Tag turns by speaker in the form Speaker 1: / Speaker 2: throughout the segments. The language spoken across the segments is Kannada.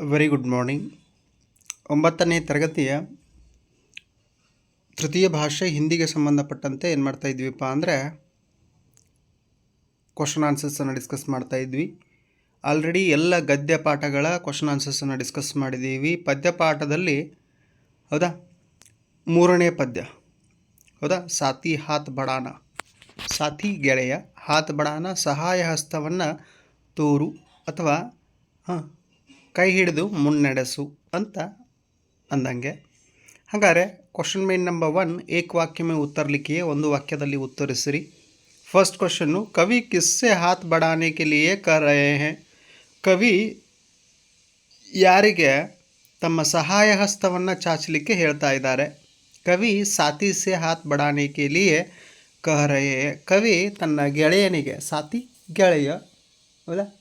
Speaker 1: ವೆರಿ ಗುಡ್ ಮಾರ್ನಿಂಗ್ ಒಂಬತ್ತನೇ ತರಗತಿಯ ತೃತೀಯ ಭಾಷೆ ಹಿಂದಿಗೆ ಸಂಬಂಧಪಟ್ಟಂತೆ ಏನು ಮಾಡ್ತಾ ಇದ್ವಿಪ್ಪ ಅಂದರೆ ಕ್ವಶನ್ ಆನ್ಸರ್ಸನ್ನು ಡಿಸ್ಕಸ್ ಮಾಡ್ತಾ ಇದ್ವಿ. ಆಲ್ರೆಡಿ ಎಲ್ಲ ಗದ್ಯ ಪಾಠಗಳ ಕ್ವಶನ್ ಆನ್ಸರ್ಸನ್ನು ಡಿಸ್ಕಸ್ ಮಾಡಿದ್ದೀವಿ ಪದ್ಯ ಪಾಠದಲ್ಲಿ ಹೌದಾ? ಮೂರನೇ ಪದ್ಯ. ಹೌದಾ? ಸಾತಿ ಹಾತ್ ಬಡಾನ. ಸಾತಿ ಗೆಳೆಯ ಹಾತ್ ಬಡಾನ ಸಹಾಯ ಹಸ್ತವನ್ನು ತೋರು ಅಥವಾ ಹಾಂ ಕೈ ಹಿಡಿದು ಮುನ್ನಡೆಸು ಅಂತ ಅಂದಂಗೆ. ಹಾಗಾದರೆ ಕ್ವಶನ್ ಮೇನ್ ನಂಬರ್ ಒನ್ ಏಕ್ ವಾಕ್ಯ ಮೇ ಉತ್ತರ ಲಿಖಿಯೇ ಒಂದು ವಾಕ್ಯದಲ್ಲಿ ಉತ್ತರಿಸಿರಿ. ಫಸ್ಟ್ ಕ್ವಶನ್ನು ಕವಿ ಕಿಸ್ಸೆ ಹಾತ್ ಬಡಾನೆ ಲಿಯೇ ಕರ್ ರಹೆ ಹೇ? ಕವಿ ಯಾರಿಗೆ ತಮ್ಮ ಸಹಾಯ ಹಸ್ತವನ್ನು ಚಾಚಲಿಕ್ಕೆ ಹೇಳ್ತಾ ಇದ್ದಾರೆ. ಕವಿ, ಸಾತಿ ಸೆ ಹಾತ್ ಬಡಾನೆ ಲಿಯೇ ಹೇ? ಕವಿ ತನ್ನ ಗೆಳೆಯನಿಗೆ, ಸಾತಿ ಗೆಳೆಯ, ಹೌದಾ?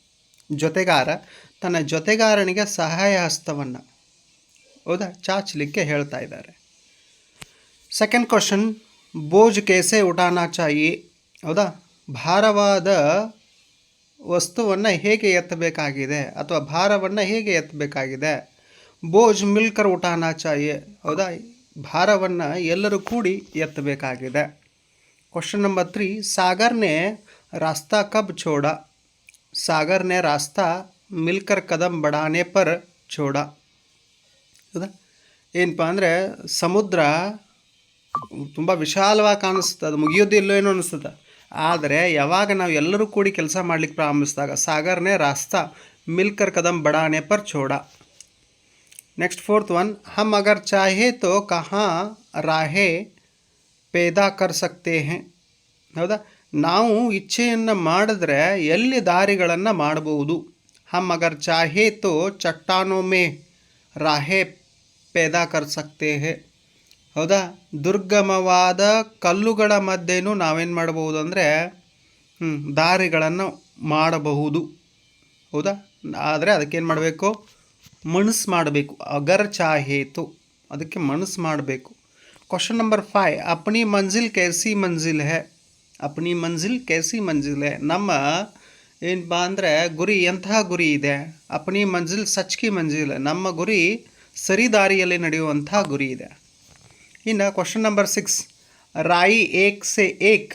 Speaker 1: ಜೊತೆಗಾರ ತನ್ನ ಜೊತೆಗಾರನಿಗೆ ಸಹಾಯ ಹಸ್ತವನ್ನು ಹೌದಾ? ಚಾಚಲಿಕ್ಕೆ ಹೇಳ್ತಾ ಇದ್ದಾರೆ. ಸೆಕೆಂಡ್ ಕ್ವಶನ್ ಬೋಜ್ ಕೇಸೆ ಚಾಯಿ. ಹೌದಾ? ಭಾರವಾದ ವಸ್ತುವನ್ನು ಹೇಗೆ ಎತ್ತಬೇಕಾಗಿದೆ? ಅಥವಾ ಭಾರವನ್ನು ಹೇಗೆ ಎತ್ತಬೇಕಾಗಿದೆ? ಬೋಜ್ ಮಿಲ್ಕರ್ ಚಾಯಿ. ಹೌದಾ? ಭಾರವನ್ನು ಎಲ್ಲರೂ ಕೂಡಿ ಎತ್ತಬೇಕಾಗಿದೆ. ಕ್ವಶನ್ ನಂಬರ್ ತ್ರೀ ಸಾಗರ್ನೆ ರಾಸ್ತಾ ಕಬ್ ಛೋಡ. ಸಾಗರ್ನೇ ರಾಸ್ತಾ ಮಿಲ್ಕರ್ ಕದಂ ಬಡಾನೆ ಪರ್ ಚೋಡ. ಹೌದಾ? ಏನಪ್ಪ ಅಂದರೆ ಸಮುದ್ರ ತುಂಬ ವಿಶಾಲವಾಗಿ ಕಾಣಿಸ್ತದೆ ಅದು ಮುಗಿಯೋದು ಇಲ್ಲೋ ಏನೋ ಅನಿಸ್ತದೆ ಆದರೆ ಯಾವಾಗ ನಾವು ಎಲ್ಲರೂ ಕೂಡಿ ಕೆಲಸ ಮಾಡ್ಲಿಕ್ಕೆ ಪ್ರಾರಂಭಿಸಿದಾಗ ಸಾಗರ್ನೇ ರಾಸ್ತಾ ಮಿಲ್ಕರ್ ಕದಂ ಬಡಾನೆ ಪರ್ ಚೋಡ. ನೆಕ್ಸ್ಟ್ ಫೋರ್ತ್ ಒನ್, ಹಮ್ ಅಗರ್ ಚಾಹೆ ತೋ ಕಹಾ ರಾಹೆ ಪೇದಾ ಕರ್ ಸಕ್ತೆ ಹೇ. ಹೌದಾ? ನಾವು ಇಚ್ಛೆಯನ್ನು ಮಾಡಿದ್ರೆ ಎಲ್ಲಿ ದಾರಿಗಳನ್ನು ಮಾಡಬಹುದು ಹಮ್ ಅಗರ್ ಚಾಹೆ ತೋ ಚಟ್ಟಾನೋ ಮೇ ರಾಹೆ ಪೇದಾ ಕರ್ ಸಕ್ತೆ ಹೇ ಹೌದಾ ದುರ್ಗಮವಾದ ಕಲ್ಲುಗಳ ಮಧ್ಯೆನೂ ನಾವೇನು ಮಾಡಬಹುದು ಅಂದರೆ ದಾರಿಗಳನ್ನು ಮಾಡಬಹುದು ಹೌದಾ ಆದರೆ ಅದಕ್ಕೇನು ಮಾಡಬೇಕು ಮನಸ್ಸು ಮಾಡಬೇಕು ಅಗರ್ ಚಾಹೇತು ಅದಕ್ಕೆ ಮನಸ್ಸು ಮಾಡಬೇಕು ಕ್ವಶನ್ ನಂಬರ್ ಫೈವ್ ಅಪ್ನಿ ಮಂಜಿಲ್ कैसी ಮಂಜಿಲ್ ಹೇ ಅಪ್ನಿ ಮಂಜಿಲ್ कैसी ಮಂಜಿಲ್ ಹೇ ನಮ್ಮ ಏನಪ್ಪ ಅಂದರೆ, ಗುರಿ ಎಂತಹ ಗುರಿ ಇದೆ? ಅಪ್ನಿ ಮಂಜಿಲ್ ಸಚ್ಕಿ ಮಂಜಿಲ್, ನಮ್ಮ ಗುರಿ ಸರಿ ದಾರಿಯಲ್ಲಿ ನಡೆಯುವಂಥ ಗುರಿ ಇದೆ. ಇನ್ನು ಕ್ವಶನ್ ನಂಬರ್ ಸಿಕ್ಸ್ ರಾಯಿ ಏಕ್ ಸೆ ಏಕ್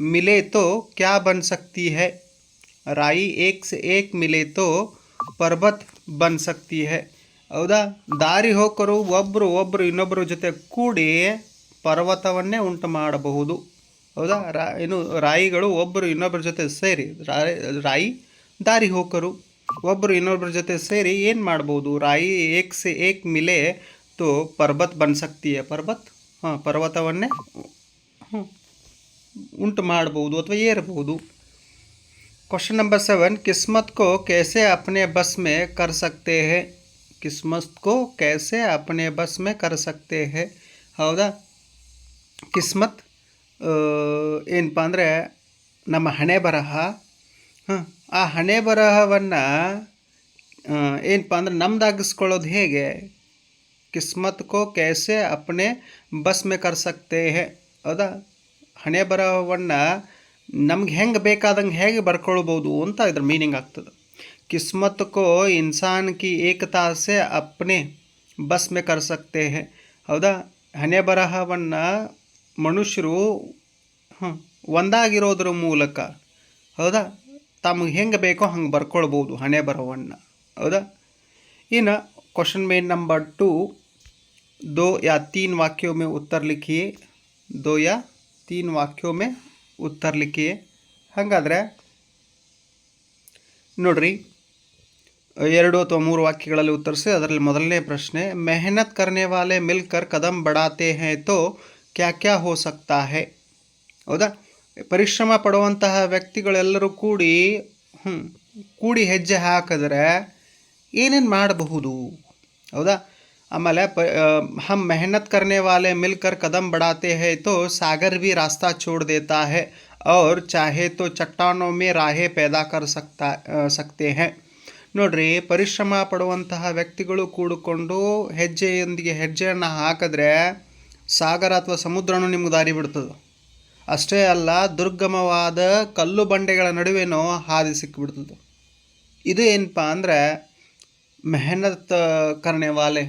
Speaker 1: ಮಿಲೆ ತೋ ಕ್ಯಾ ಬನ್ ಸಕ್ತಿ ಹೈ? ರಾಯಿ ಏಕ್ ಸೆ ಏಕ್ ಮಿಲೆ ತೋ ಪರ್ವತ್ ಬನ್ ಸಕ್ತಿ ಹೈ? ಹೌದಾ? ದಾರಿ ಹೋಕರು ಒಬ್ಬರು ಒಬ್ಬರು ಇನ್ನೊಬ್ಬರ ಜೊತೆ ಕೂಡಿ ಪರ್ವತವನ್ನೇ ಉಂಟು ಮಾಡಬಹುದು. ಹೌದಾ ರಾ ಏನು ರಾಯಿಗಳು ಒಬ್ಬರು ಇನ್ನೊಬ್ಬರ ಜೊತೆ ಸೇರಿ ರಾಯಿ ರಾಯಿ ದಾರಿ ಹೋಕರು ಒಬ್ಬರು ಇನ್ನೊಬ್ಬರ ಜೊತೆ ಸೇರಿ ಏನು ಮಾಡ್ಬೋದು ರಾಯಿ ಏಕ್ ಸೆ ಏಕ್ ಮಿಲೆ ತೋ ಪರ್ವತ್ ಬನ್ ಸಕ್ತಿ ಹೈ ಪರ್ವತ್ ಹಾಂ ಪರ್ವತವನ್ನೇ ಹ್ಮ್, ಉಂಟು ಮಾಡಬಹುದು ಅಥವಾ ಏರಬಹುದು क्वेश्चन नंबर सेवन किस्मत को कैसे अपने बस में कर सकते हैं किस्मत को कैसे अपने बस में कर सकते हैं ಹೌದಾ ಕಿಸ್ಮತ್ ಏನಪ್ಪ ಅಂದರೆ ನಮ್ಮ ಹಣೆ ಬರಹ. ಹಾಂ, ಆ ಹಣೆ ಬರಹವನ್ನು ಏನಪ್ಪ ಅಂದ್ರೆ ನಮ್ದಾಗಿಸ್ಕೊಳ್ಳೋದು ಹೇಗೆ? ಕಿಸ್ಮತ್ ಕೋ ಕೈಸೆ ಅಪ್ನೆ ಬಸ್ ಮೇ ಕರ್ ಹೇ. ಹೌದಾ? ಹಣೆ ಬರಹವನ್ನು ನಮ್ಗೆ ಹೆಂಗೆ ಬೇಕಾದಂಗೆ ಹೇಗೆ ಬರ್ಕೊಳ್ಬೋದು ಅಂತ ಇದ್ರ ಮೀನಿಂಗ್ ಆಗ್ತದೆ. ಕಿಸ್ಮತ್ ಕೋ ಇನ್ಸಾನ್ ಕಿ ಏಕತಾ ಸೆ ಅಪ್ನೆ ಬಸ್ ಮೇ ಕರ್ ಹೇ. ಹೌದಾ? ಹಣೆ ಬರಹವನ್ನು ಮನುಷ್ಯರು ಹ್ಮ್, ಒಂದಾಗಿರೋದ್ರ ಮೂಲಕ ಹೌದಾ ತಮಗೆ ಹೆಂಗೆ ಬೇಕೋ ಹಂಗೆ ಬರ್ಕೊಳ್ಬೋದು ಹಣೆ ಬರಹವನ್ನು ಹೌದಾ ಇನ್ನು क्वेश्चन में नंबर टू दो या तीन वाक्यों में उत्तर लिखिए दो या तीन वाक्यों में उत्तर लिखिए ಹಾಗಾದರೆ ನೋಡ್ರಿ ಎರಡು ಅಥವಾ ಮೂರು ವಾಕ್ಯಗಳಲ್ಲಿ ಉತ್ತರಿಸಿ ಅದರಲ್ಲಿ ಮೊದಲನೇ ಪ್ರಶ್ನೆ ಮೆಹನತ್ ಕರ್ನೆ ವಾಲೆ ಮಿಲ್ಕರ್ ಕದಂ ಬಡಾತೆ ಹೇ ತೋ ಕ್ಯಾ ಕ್ಯಾ ಹೋ ಸಕ್ತಾ ಹೇ ಹೌದಾ ಪರಿಶ್ರಮ ಪಡುವಂತಹ ವ್ಯಕ್ತಿಗಳೆಲ್ಲರೂ ಕೂಡಿ ಹ್ಮ್, ಕೂಡಿ ಹೆಜ್ಜೆ ಹಾಕಿದ್ರೆ ಏನೇನು ಮಾಡಬಹುದು ಹೌದಾ ಆಮೇಲೆ ಪ ಆ, ಹಮ್ ಮೆಹನತ್ ಕರ್ನೆ ವಾಲೆ ಮಿಲ್ಕರ್ ಕದಂ ಬಡಾತೆ ಹೈ ತೋ ಸಾಗರ್ भी रास्ता छोड़ देता है और चाहे तो चट्टानों में राहें पैदा कर सकता ಆ, सकते हैं ನೋಡ್ರಿ ಪರಿಶ್ರಮ ಪಡುವಂತಹ ವ್ಯಕ್ತಿಗಳು ಕೂಡಿಕೊಂಡು ಹೆಜ್ಜೆಯೊಂದಿಗೆ ಹೆಜ್ಜೆಯನ್ನು ಹಾಕಿದ್ರೆ ಸಾಗರ ಅಥವಾ ಸಮುದ್ರನೂ ನಿಮ್ಗೆ ದಾರಿ ಬಿಡ್ತದೆ. ಅಷ್ಟೇ ಅಲ್ಲ, ದುರ್ಗಮವಾದ ಕಲ್ಲು ಬಂಡೆಗಳ ನಡುವೆನೋ ಹಾದಿ ಸಿಕ್ಕಿಬಿಡ್ತದೆ. ಇದು ಏನಪ್ಪ ಅಂದರೆ, ಮೆಹನತ್ ಕರ್ನೆ ವಾಲೆ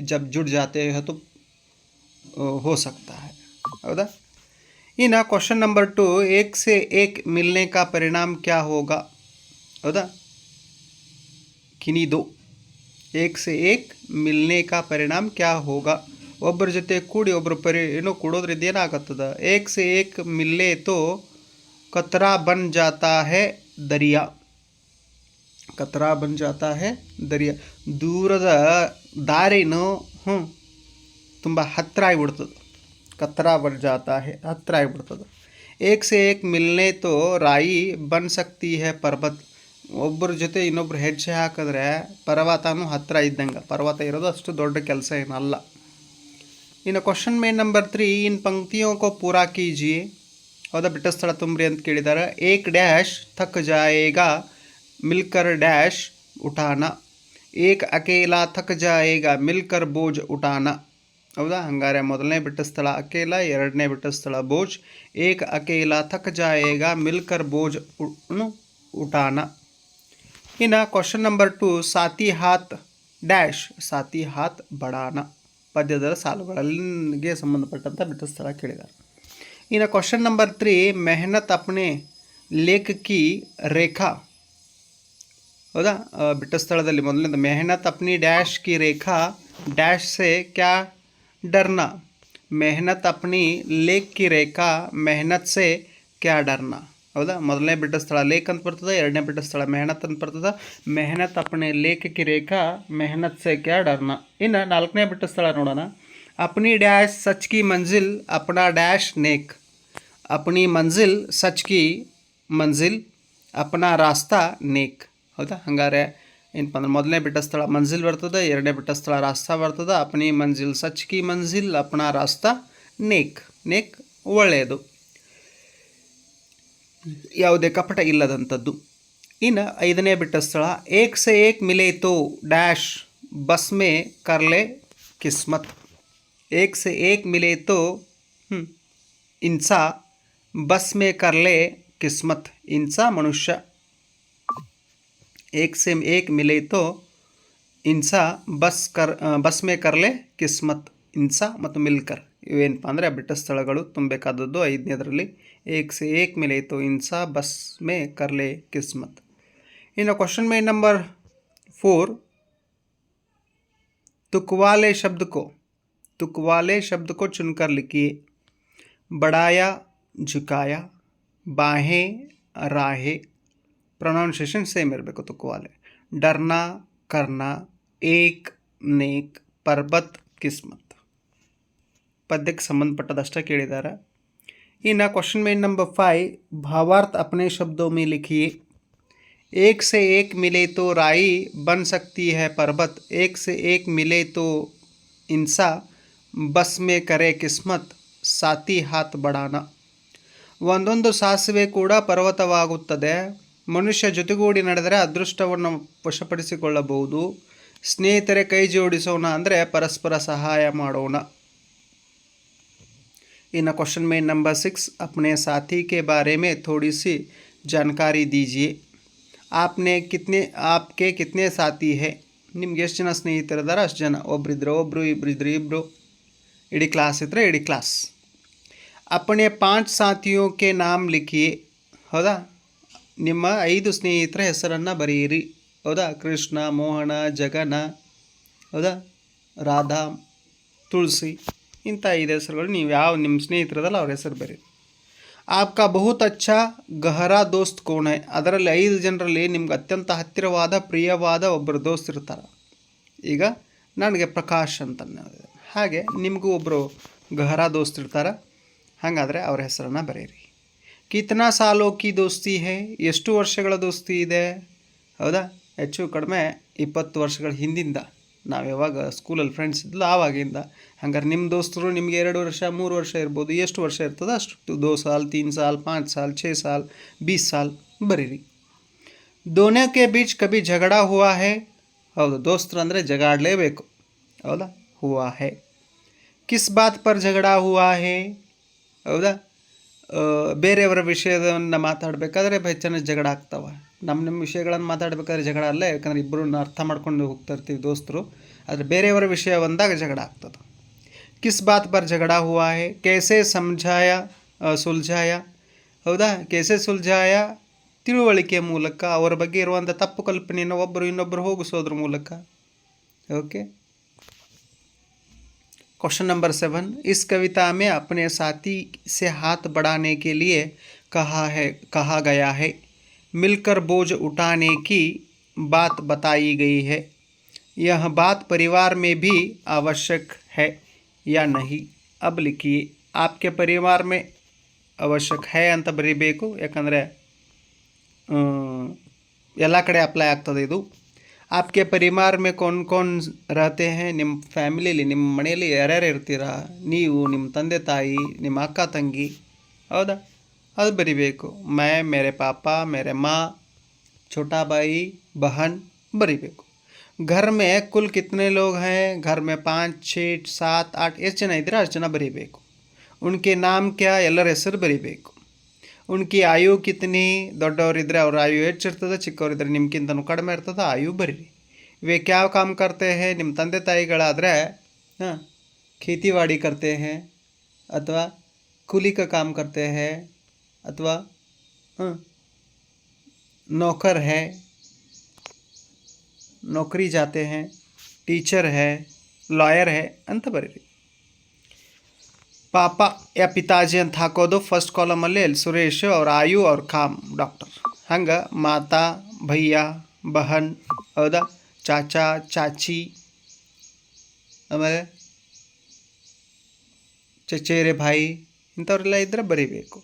Speaker 1: ಜಬ್ ಜುಡ್ ಜಾತೆ ಹೊತ್ತು ಹೋ ಹೌದಾ? ಇನ್ನು ಕ್ವಶನ್ ನಂಬರ್ ಟು ಏಕ್ ಸೆ ಏಕ್ ಮಿಲ್ನೆ ಕಾ ಪರಿಣಾಮ ಕ್ಯಾ ಹೋಗ? ಹೌದಾ? ಕಿನಿದು ಏಕ್ ಸೆ ಏಕ್ ಮಿಲ್ನೆ ಕಾ ಪರಿಣಾಮ ಕ್ಯಾ ಹೋಗ? ಒಬ್ಬರ ಜೊತೆ ಕೂಡಿ ಒಬ್ಬರು ಪರಿ ಏನೋ ಕೂಡೋದ್ರಿಂದ ಏನಾಗತ್ತದ? ಏಕ್ ಸೆ ಏಕ್ ಮಿಲ್ಲೆ ತೋ ಕತ್ರಾ ಬನ್ ಜಾತಾ ಹೇ ದರಿಯಾ. ಕತ್ರಾ ಬನ್ ಜಾತಾ ಹೇ ದರಿಯಾ. ದೂರದ ದಾರಿನೂ, ಹ್ಞೂ, ತುಂಬ ಹತ್ತಿರ ಆಗಿಬಿಡ್ತದೆ. ಕತ್ರಾ ಬನ್ ಜಾತಾ ಹೇ ಹತ್ತಿರ ಆಗಿಬಿಡ್ತದೆ. ಏಕ್ ಸೆ ಏಕ್ ಮಿಲ್ನೆ ತೋ ರಾಯಿ ಬನ್ ಸಕ್ತಿ ಹೇ ಪರ್ವತ್. ಒಬ್ಬರ ಜೊತೆ ಇನ್ನೊಬ್ರು ಹೆಜ್ಜೆ ಹಾಕಿದ್ರೆ ಪರ್ವತನೂ ಹತ್ತಿರ ಇದ್ದಂಗೆ. ಪರ್ವತ ಇರೋದು ಅಷ್ಟು ದೊಡ್ಡ ಕೆಲಸ ಏನಲ್ಲ. ಇನ್ನು question May number three in ಪಂಕ್ತಿಯೋ ಕೋ ಪೂರಾ ಕೀಜಿಯೇ ಹೌದಾ ಬಿಟ್ಟ ಸ್ಥಳ ತುಂಬ್ರಿ ಅಂತ ಕೇಳಿದ್ದಾರೆ ಏಕ್ ಡ್ಯಾಶ್ ಥಕ್ ಜಾಯೇಗಾ ಮಿಲ್ಕರ್ ಡ್ಯಾಶ್ ಉಠಾನ ಏಕ್ ಅಕೇಲಾ ಥಕ್ ಜಾಯೇಗಾ ಮಿಲ್ಕರ್ ಬೋಜ್ ಉಠಾನ ಹೌದಾ ಹಂಗಾರೆ ಮೊದಲನೇ ಬಿಟ್ಟ ಸ್ಥಳ ಅಕೇಲ ಎರಡನೇ ಬಿಟ್ಟ ಸ್ಥಳ ಬೋಜ್ ಏಕ್ ಅಕೇಲಾ ಥಕ್ ಜಾಯೇಗಾ ಮಿಲ್ಕರ್ ಬೋಜ್ ಉ- ನು ಉಠಾನ ಇನ್ನು ಕ್ವಶನ್ ನಂಬರ್ ಟು ಸಾತಿ ಹಾತ್ ಡ್ಯಾಶ್ ಸಾತಿ ಹಾತ್ ಬಡಾನ ಪದ್ಯದ ಸಾಲುಗಳಿಗೆ ಸಂಬಂಧಪಟ್ಟಂಥ ಬಿಟ್ಟ ಸ್ಥಳ ಕೇಳಿದ್ದಾರೆ ಇನ್ನು ಕ್ವಶನ್ ನಂಬರ್ ತ್ರೀ ಮೆಹನತ್ ಅಪ್ನೆ ಲೇಖ ಕಿ ರೇಖಾ ಹೌದಾ ಆ, ಬಿಟ್ಟ ಸ್ಥಳದಲ್ಲಿ ಮೊದಲನೇದು ಮೆಹನತ್ ಅಪ್ನಿ ಡ್ಯಾಶ್ ಕಿ ರೇಖಾ ಡ್ಯಾಶ್ ಸೆ ಕ್ಯಾ ಡರ್ನಾ ಮೆಹನತ್ ಅಪ್ನಿ ಲೇಖ್ ಕಿ ರೇಖಾ ಮೆಹನತ್ ಸೆ ಕ್ಯಾ ಡರ್ನಾ ಹೌದಾ? ಮೊದಲನೇ ಬಿಟ್ಟ ಸ್ಥಳ ಲೇಖ್ ಅಂತ ಬರ್ತದೆ, ಎರಡನೇ ಬಿಟ್ಟ ಸ್ಥಳ ಮೆಹನತ್ ಅಂತ ಬರ್ತದೆ. ಮೆಹನತ್ ಅಪ್ನೆ ಲೇಖಕಿ ರೇಖಾ, ಮೆಹನತ್ ಸೆ ಕ್ಯಾ ಡರ್ನಾ. ಇನ್ನು ನಾಲ್ಕನೇ ಬಿಟ್ಟ ಸ್ಥಳ ನೋಡೋಣ. ಅಪ್ನಿ ಡ್ಯಾಶ್ ಸಚ್ ಕಿ ಮಂಜಿಲ್, ಅಪ್ನಾ ಡ್ಯಾಶ್ ನೇಕ್. ಅಪ್ನಿ ಮಂಜಿಲ್ ಸಚ್ ಕಿ ಮಂಜಿಲ್, ಅಪ್ನಾ ರಾಸ್ತಾ ನೇಕ್. ಹೌದಾ? ಹಂಗಾರೆ ಏನಪ್ಪ ಅಂದ್ರೆ ಮೊದಲನೇ ಬಿಟ್ಟ ಸ್ಥಳ ಮಂಜಿಲ್ ಬರ್ತದೆ, ಎರಡನೇ ಬಿಟ್ಟ ಸ್ಥಳ ರಾಸ್ತಾ ಬರ್ತದೆ. ಅಪ್ನಿ ಮಂಜಿಲ್ ಸಚ್ ಕಿ ಮಂಜಿಲ್, ಅಪ್ನಾ ರಾಸ್ತಾ ನೇಕ್. ನೇಕ್ ಒಳ್ಳೆಯದು ಯಾವುದೇ ಕಪಟ ಇಲ್ಲದಂಥದ್ದು. ಇನ್ನು ಐದನೇ ಬಿಟ್ಟ ಸ್ಥಳ ಏಕ್ ಸೆ ಏಕ್ ಮಿಲೇತೋ ಡ್ಯಾಶ್ ಬಸ್ ಮೇ ಕರ್ಲೆ ಕಿಸ್ಮತ್. ಏಕ್ ಸೆ ಏಕ್ ಮಿಲೇತೋ ಇನ್ಸಾ ಬಸ್ ಮೇ ಕರ್ಲೆ ಕಿಸ್ಮತ್ ಇನ್ಸಾ ಮನುಷ್ಯ. ಏಕ್ ಸೆ ಏಕ್ ಮಿಲೇತೋ ಇನ್ಸಾ ಬಸ್ ಕರ್ ಆ, ಬಸ್ ಮೇ ಕರ್ಲೆ ಕಿಸ್ಮತ್ ಇನ್ಸಾ ಮತ್ತು ಮಿಲ್ಕರ್ ಇವೇನಪ್ಪ ಅಂದರೆ ಬಿಟ್ಟ ಸ್ಥಳಗಳು ತುಂಬಬೇಕಾದದ್ದು ಐದನೇದರಲ್ಲಿ. ಏಕ್ ಸೆ ಏಕ್ ಮಿಲೆ ತೋ ಇನ್ಸಾ ಬಸ್ ಮೇ ಕರ್ಲೆ ಕಿಸ್ಮತ್ ಇನ್ನು ಕ್ವಶನ್ ಮೇ ನಂಬರ್ फोर तुक वाले शब्द को तुक वाले शब्द को चुनकर लिखिए बढ़ाया झुकाया बाहें राहें ಪ್ರೊನೌನ್ಸಿಯೇಷನ್ ಸೇಮ್ ಇರಬೇಕು ತುಕ್ಕವಾಲೆ ಡರ್ನಾ ಕರ್ನಾ ಏಕ್ ನೇಕ್ ಪರ್ಬತ್ ಕಿಸ್ಮತ್ ಪದ್ಯಕ್ಕೆ ಸಂಬಂಧಪಟ್ಟದಷ್ಟೇ ಕೇಳಿದ್ದಾರೆ ಇನ್ನು ಕ್ವಶನ್ ಮೇನ್ ನಂಬರ್ फाइव भावार्थ अपने शब्दों में लिखिए एक से एक मिले तो राई बन सकती है पर्वत एक से एक मिले तो इंसा बस में करे किस्मत ಸಾತಿ ಹಾತ್ ಬಡಾನ ಒಂದೊಂದು ಸಾಸಿವೆ ಕೂಡ ಪರ್ವತವಾಗುತ್ತದೆ ಮನುಷ್ಯ ಜೊತೆಗೂಡಿ ನಡೆದರೆ ಅದೃಷ್ಟವನ್ನು ವಶಪಡಿಸಿಕೊಳ್ಳಬಹುದು ಸ್ನೇಹಿತರೆ ಕೈ ಜೋಡಿಸೋಣ ಅಂದರೆ ಪರಸ್ಪರ ಸಹಾಯ ಮಾಡೋಣ ಇನ್ನು क्वेश्चन में नंबर सिक्स अपने साथी के बारे में थोड़ी सी जानकारी दीजिए आपने कितने आपके कितने साथी है ನಿಮ್ಗೆ ಎಷ್ಟು ಜನ ಸ್ನೇಹಿತರಿದ್ದಾರೆ ಅಷ್ಟು ಜನ ಒಬ್ರಿದ್ರೆ ಒಬ್ಬರು ಇಬ್ಬರಿದ್ರೆ ಇಬ್ಬರು ಇಡೀ ಕ್ಲಾಸ್ ಇದ್ದರೆ ಇಡೀ ಕ್ಲಾಸ್ अपने पांच साथियों के नाम लिखिए ಹೌದಾ ನಿಮ್ಮ ಐದು ಸ್ನೇಹಿತರ ಹೆಸರನ್ನು ಬರೆಯಿರಿ ಹೌದಾ ಕೃಷ್ಣ ಮೋಹನ ಜಗನ ಹೌದಾ ರಾಧಾ ತುಳಸಿ ಇಂಥ ಐದು ಹೆಸರುಗಳು. ನೀವು ಯಾವ ನಿಮ್ಮ ಸ್ನೇಹಿತರದಲ್ಲ ಅವ್ರ ಹೆಸರು ಬರೀರಿ ಆಪ್ಕಾ ಬಹುತ್ ಅಚ್ಚ ಗಹರಾ ದೋಸ್ತ್ ಕೋಣೆ ಅದರಲ್ಲಿ ಐದು ಜನರಲ್ಲಿ ನಿಮ್ಗೆ ಅತ್ಯಂತ ಹತ್ತಿರವಾದ, ಪ್ರಿಯವಾದ ಒಬ್ಬರು ದೋಸ್ತ್ ಇರ್ತಾರೆ. ಈಗ ನನಗೆ ಪ್ರಕಾಶ್ ಅಂತ. ಹಾಗೆ ನಿಮಗೂ ಒಬ್ಬರು ಗಹರಾ ದೋಸ್ತ್ ಇರ್ತಾರೆ. ಹಾಗಾದರೆ ಅವ್ರ ಹೆಸರನ್ನು ಬರೆಯಿರಿ ಕಿತ್ನಾ ಸಾಲೋಕಿ ದೋಸ್ತಿ ಹೇ? ಎಷ್ಟು ವರ್ಷಗಳ ದೋಸ್ತಿ ಇದೆ? ಹೌದಾ? ಹೆಚ್ಚು ಕಡಿಮೆ ಇಪ್ಪತ್ತು ವರ್ಷಗಳ ಹಿಂದಿಂದ. ನಾವು ಯಾವಾಗ ಸ್ಕೂಲಲ್ಲಿ ಫ್ರೆಂಡ್ಸ್ ಇದ್ಲು ಆವಾಗಿಂದ. ಹಂಗಾರೆ ನಿಮ್ಮ ದೋಸ್ತರು ನಿಮಗೆ ಎರಡು ವರ್ಷ, ಮೂರು ವರ್ಷ ಇರ್ಬೋದು, ಎಷ್ಟು ವರ್ಷ ಇರ್ತದೆ ಅಷ್ಟು ದೋ ಸಾಲ್, ತೀನ್ ಸಾಲ್, ಪಾಂಚ್ ಸಾಲ್, ಛೇ ಸಾಲ್, ಬೀಸ್ ಸಾಲ್ ಬರೀರಿ. ಕೆ ಬೀಚ್ ಕಬಿ ಜಗಳ ಹೂವಾ ಹೇ? ಹೌದು, ದೋಸ್ತರು ಅಂದರೆ ಜಗಾಡಲೇಬೇಕು. ಹೌದಾ? ಹೂವಾ ಹೇ. ಕಿಸ್ ಬಾತ್ ಪರ್ ಜಗಳ ಹೂವಾ ಹೇ? ಹೌದಾ? ಬೇರೆಯವರ ವಿಷಯವನ್ನು ಮಾತಾಡಬೇಕಾದ್ರೆ ಹೆಚ್ಚಿನ ಜಗಳ ಆಗ್ತಾವ. नम नम विषय जगड़े या इबू अर्थमक होती दोस्तर अरे बेरवर विषय बंद जगड़ आते किस बात पर झगड़ा हुआ है कैसे समझाय सुलझाय हौदा कैसे सुलझाया तिलवड़े मूलक और बेहतर तप कल्पन इनबर होग्र मूलक ओके क्वेश्चन नंबर सेवन इस कविता में अपने साथी से हाथ बढ़ाने के लिए कहा है कहा गया है मिलकर बोझ उठाने की बात बताई गई है यह बात परिवार में भी आवश्यक है या नहीं अब लिखिए आपके परिवार में ಅವಶ್ಯಕ ಹೇ ಅಂತ ಬರೀಬೇಕು ಯಾಕಂದರೆ ಎಲ್ಲ ಕಡೆ ಅಪ್ಲೈ ಆಗ್ತದೆ ಇದು ಆಪ್ಕೆ ಪರಿವಾರ ಮೇ ಕೌನ್ ಕೌನ್ ರಹತೆ ಹೇ ನಿಮ್ಮ ಫ್ಯಾಮಿಲಿಲಿ ನಿಮ್ಮ ಮನೆಯಲ್ಲಿ ಯಾರ್ಯಾರು ಇರ್ತೀರಾ ನೀವು ನಿಮ್ಮ ತಂದೆ ತಾಯಿ ನಿಮ್ಮ ಅಕ್ಕ ತಂಗಿ ಹೌದಾ ಅದು ಬರಿಬೇಕು ಮೈ ಮೇರೆ ಪಾಪ ಮೇರೆ ಮಾ छोटा भाई बहन ಬರಿಬೇಕು घर में कुल कितने लोग हैं घर में पाँच छः सात आठ ಎಷ್ಟು ಜನ ಇದ್ದರೆ ಅಷ್ಟು ಜನ ಬರಿಬೇಕು ಉನ್ಕೆ ನಾಮ್ ಕ್ಯಾ ಎಲ್ಲರ ಹೆಸರು ಬರಿಬೇಕು ಉನ್ಕಿ ಆಯು ಕಿತ್ನಿ ದೊಡ್ಡವರಿದ್ದರೆ ಅವ್ರ ಆಯು ಹೆಚ್ಚಿರ್ತದೆ ಚಿಕ್ಕವರಿದ್ದರೆ ನಿಮ್ಗಿಂತನೂ ಕಡಿಮೆ ಇರ್ತದೆ ಆಯು ಬರೀರಿ वे क्या काम करते हैं ನಿಮ್ಮ ತಂದೆ ತಾಯಿಗಳಾದರೆ ಹಾಂ ಖೇತಿವಾಡಿ करते हैं ಅಥವಾ ಕೂಲಿ का काम करते हैं ಅಥವಾ ಹಾಂ नौकर है नौकरी जाते हैं टीचर है लॉयर है ಅಂತ ಬರೀರಿ ಪಾಪ ಯಾ ಪಿತಾಜಿ ಅಂತ ಹಾಕೋದು ಫಸ್ಟ್ ಕಾಲಮಲ್ಲಿ ಅಲ್ಲಿ ಸುರೇಶ್ ಅವ್ರ ಆಯು ಅವ್ರ ಕಾಮ್ ಡಾಕ್ಟರ್ ಹಂಗೆ ಮಾತಾ ಭಯ್ಯ ಬಹನ್ ಹೌದಾ ಚಾಚಾ ಚಾಚಿ ಆಮೇಲೆ ಚಚೇರೆ ಭಾಯಿ ಇಂಥವ್ರೆಲ್ಲ ಇದ್ದರೆ ಬರೀಬೇಕು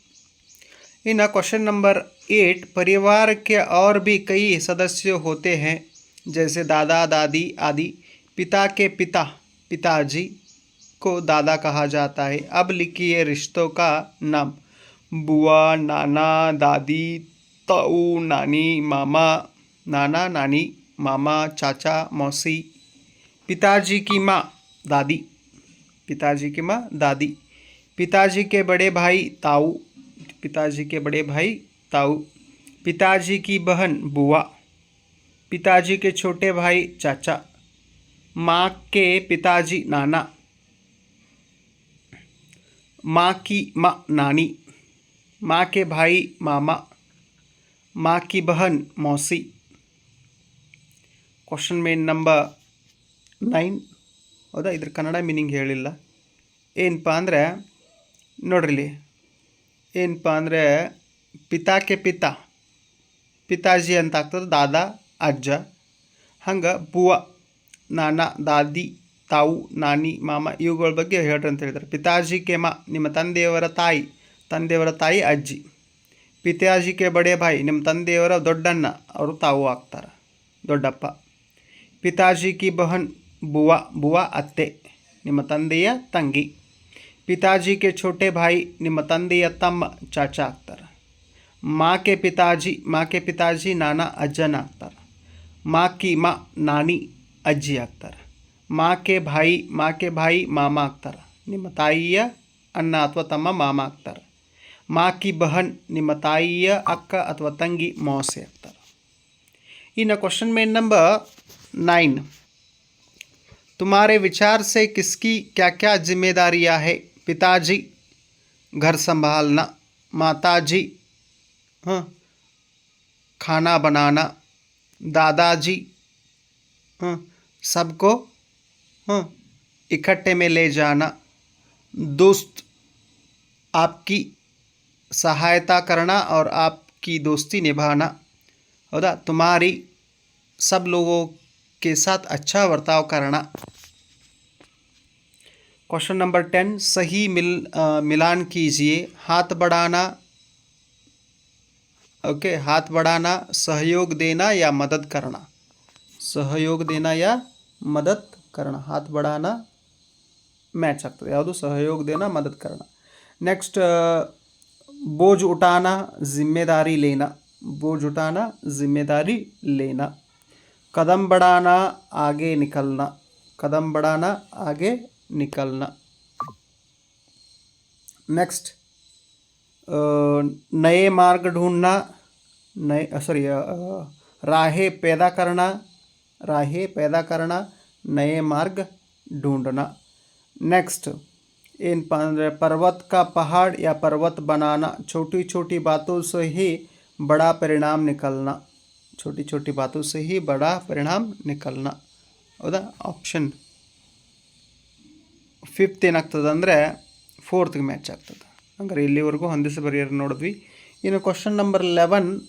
Speaker 1: इन्हें क्वेश्चन नंबर एट, परिवार के और भी कई सदस्य होते हैं, जैसे दादा, दादी आदि। पिता के पिता, पिताजी को दादा कहा जाता है। अब लिखिए रिश्तों का नाम। बुआ, नाना, दादी, ताऊ, नानी, मामा, नाना, नानी, मामा, चाचा, मौसी, पिताजी की माँ, दादी। पिताजी की माँ, दादी। पिताजी के बड़े भाई, ताऊ पिताजी के बड़े भाई ताऊ पिताजी की बहन बुआ पिताजी के छोटे भाई चाचा माँ के पिताजी नाना माँ की माँ नानी माँ के भाई मामा माँ की बहन मौसी ಕ್ವಶನ್ ಮೇನ್ ನಂಬರ್ ನೈನ್ ಹೌದಾ ಇದ್ರ ಕನ್ನಡ ಮೀನಿಂಗ್ ಹೇಳಿಲ್ಲ ಏನಪ್ಪ ಅಂದರೆ ನೋಡ್ರಿ ಇಲ್ಲಿ ಏನಪ್ಪ ಅಂದರೆ ಪಿತಾಕೆ ಪಿತ, ಪಿತಾಜಿ ಅಂತ ಆಗ್ತದೆ, ದಾದಾ, ಅಜ್ಜ. ಹಂಗೆ ಬುವ ನಾನ, ದಾದಿ, ತಾವು, ನಾನಿ, ಮಾಮ ಇವುಗಳ ಬಗ್ಗೆ ಹೇಳ್ರಿ ಅಂತ ಹೇಳ್ತಾರೆ ಪಿತಾಜಿ ಕೆಮ ನಿಮ್ಮ ತಂದೆಯವರ ತಾಯಿ ತಂದೆಯವರ ತಾಯಿ ಅಜ್ಜಿ. ಪಿತಾಜಿ ಕೆ ಬಡೆ ಬಾಯಿ ನಿಮ್ಮ ತಂದೆಯವರ ದೊಡ್ಡಣ್ಣ, ಅವರು ತಾವು ಆಗ್ತಾರೆ, ದೊಡ್ಡಪ್ಪ. ಪಿತಾಜಿ ಕಿ ಬಹನ್, ಬುವ ಬುವ ಅತ್ತೆ, ನಿಮ್ಮ ತಂದೆಯ ತಂಗಿ. पिताजी के छोटे भाई निमतंदी अत्तम चाचा अख्तर। माँ के पिताजी, माँ के पिताजी नाना अज्जन अख्तर। माँ की माँ नानी अज्जी अख्तर। माँ के भाई, माँ के भाई मामा अख्तर। निमताइय अन्ना अथवा तम मामा अख्तर। माँ की बहन निमताइय अक् अथवा तंगी मौसे अख्तर। इन क्वेश्चन में नंबर नाइन तुम्हारे विचार से किसकी क्या क्या जिम्मेदारियाँ है? पिताजी, घर संभालना, माताजी हाँ खाना बनाना, दादाजी हाँ सबको हाँ इकट्ठे में ले जाना। दोस्त, आपकी सहायता करना और आपकी दोस्ती निभाना। होदा तुम्हारी सब लोगों के साथ अच्छा बर्ताव करना। क्वेश्चन नंबर टेन सही मिल अ, मिलान कीजिए हाथ बढ़ाना ओके हाथ बढ़ाना सहयोग देना या मदद करना सहयोग देना या मदद करना हाथ बढ़ाना ಮ್ಯಾಚ್ ಆಗ್ತದೆ ಯಾವುದು ಸಹಯೋಗ ದೇನ ಮದದ್ ಕರಣ ನೆಕ್ಸ್ಟ್ बोझ उठाना जिम्मेदारी लेना बोझ उठाना जिम्मेदारी लेना कदम बढ़ाना आगे निकलना कदम बढ़ाना आगे निकलना। नेक्स्ट नए मार्ग ढूंढना, नए सॉरी राहें पैदा करना, राहें पैदा करना, नए मार्ग ढूंढना। नेक्स्ट इन पर्वत का पहाड़ या पर्वत बनाना छोटी छोटी बातों से ही बड़ा परिणाम निकलना। छोटी छोटी बातों से ही बड़ा परिणाम निकलना। ऑप्शन ಫಿಫ್ತ್ ಏನಾಗ್ತದೆ ಅಂದರೆ ಫೋರ್ತ್ಗೆ ಮ್ಯಾಚ್ ಆಗ್ತದೆ. ಹಂಗಾರೆ ಇಲ್ಲಿವರೆಗೂ ಹೊಂದಿಸಿ ಬರೆಯೋರು ನೋಡಿದ್ವಿ. ಇನ್ನು ಕ್ವಶನ್ ನಂಬರ್ ಲೆವೆನ್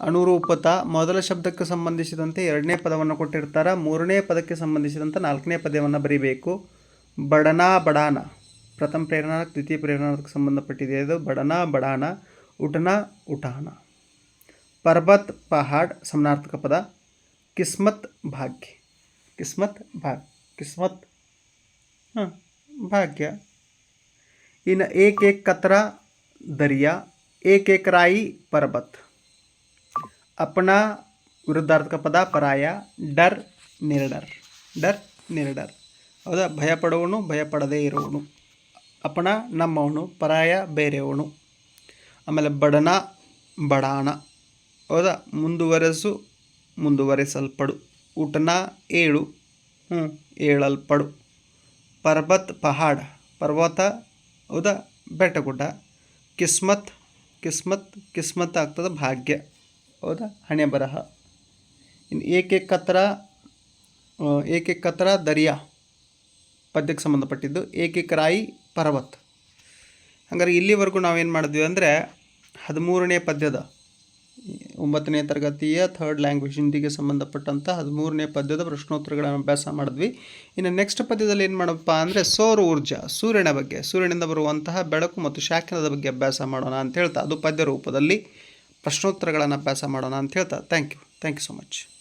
Speaker 1: ಅನುರೂಪತ ಮೊದಲ ಶಬ್ದಕ್ಕೆ ಸಂಬಂಧಿಸಿದಂತೆ ಎರಡನೇ ಪದವನ್ನು ಕೊಟ್ಟಿರ್ತಾರೆ. ಮೂರನೇ ಪದಕ್ಕೆ ಸಂಬಂಧಿಸಿದಂತೆ ನಾಲ್ಕನೇ ಪದವನ್ನು ಬರೀಬೇಕು. ಬಡನಾ ಬಡಾನ. ಪ್ರಥಮ ಪ್ರೇರಣಾ, ದ್ವಿತೀಯ ಪ್ರೇರಣಾಕ್ಕೆ ಸಂಬಂಧಪಟ್ಟಿದೆ ಅದು ಬಡನಾ ಬಡಾನ, ಉಟನ ಉಟಾನ. ಪರ್ಬತ್ ಪಹಾಡ್, ಸಮನಾರ್ಥಕ ಪದ. ಕಿಸ್ಮತ್ ಭಾಗ್ಯ. ಕಿಸ್ಮತ್ ಭಾಗ್ಯ. ಕಿಸ್ಮತ್. ಹಾಂ ಭಾಗ್ಯ ಇನ್ನು ಏಕ್ ಏಕ್ ಕತ್ರ ದರಿಯಾ ಏಕ್ ಏಕ್ ರಾಯಿ ಪರ್ವತ್ अपना ವಿರುದ್ಧಾರ್ಥಕ ಪದ ಪರಾಯ ಡರ್ ನಿರ್ಡರ್ ಡರ್ ನಿರ್ಡರ್ ಹೌದಾ ಭಯ ಪಡುವವನು ಭಯ ಪಡದೇ ಇರುವವನು ಅಪಣ ನಮ್ಮವನು ಪರಾಯ ಬೇರೆಯವನು ಆಮೇಲೆ ಬಡನ ಬಡಾಣ ಹೌದಾ ಮುಂದುವರೆಸು ಮುಂದುವರೆಸಲ್ಪಡು ಊಟನ ಏಳು ಹ್ಞೂ ಏಳಲ್ಪಡು ಪರ್ವತ್ ಪಹಾಡ್, ಪರ್ವತ ಹೌದಾ ಬೆಟ್ಟಗುಡ್ಡ, ಕಿಸ್ಮತ್ ಕಿಸ್ಮತ್ ಕಿಸ್ಮತ್ ಆಗ್ತದೆ ಭಾಗ್ಯ, ಹೌದಾ? ಹಣೆ ಬರಹ. ಇನ್ನು ಏಕೆ ಕತ್ರ ಏಕೆ ಕತ್ರ ದರಿಯಾ, ಪದ್ಯಕ್ಕೆ ಸಂಬಂಧಪಟ್ಟಿದ್ದು. ಏಕೇಕ ರಾಯಿ ಪರ್ವತ್. ಹಂಗಾರೆ ಇಲ್ಲಿವರೆಗೂ ನಾವೇನು ಮಾಡಿದ್ವಿ ಅಂದರೆ ಹದಿಮೂರನೇ ಪದ್ಯದ ಒಂಬತ್ತನೇ ತರಗತಿಯ ಥರ್ಡ್ ಲ್ಯಾಂಗ್ವೇಜ್ ಹಿಂದಿಗೆ ಸಂಬಂಧಪಟ್ಟಂಥ ಹದಿಮೂರನೇ ಪದ್ಯದ ಪ್ರಶ್ನೋತ್ತರಗಳನ್ನು ಅಭ್ಯಾಸ ಮಾಡಿದ್ವಿ. ಇನ್ನು ನೆಕ್ಸ್ಟ್ ಪದ್ಯದಲ್ಲಿ ಏನು ಮಾಡಪ್ಪ ಅಂದರೆ ಸೌರ ಊರ್ಜಾ, ಸೂರ್ಯನ ಬಗ್ಗೆ, ಸೂರ್ಯನಿಂದ ಬರುವಂತಹ ಬೆಳಕು ಮತ್ತು ಶಾಖನದ ಬಗ್ಗೆ ಅಭ್ಯಾಸ ಮಾಡೋಣ ಅಂತ ಹೇಳ್ತಾ, ಅದು ಪದ್ಯ ರೂಪದಲ್ಲಿ ಪ್ರಶ್ನೋತ್ತರಗಳನ್ನು ಅಭ್ಯಾಸ ಮಾಡೋಣ ಅಂತ ಹೇಳ್ತಾ. Thank you thank you so much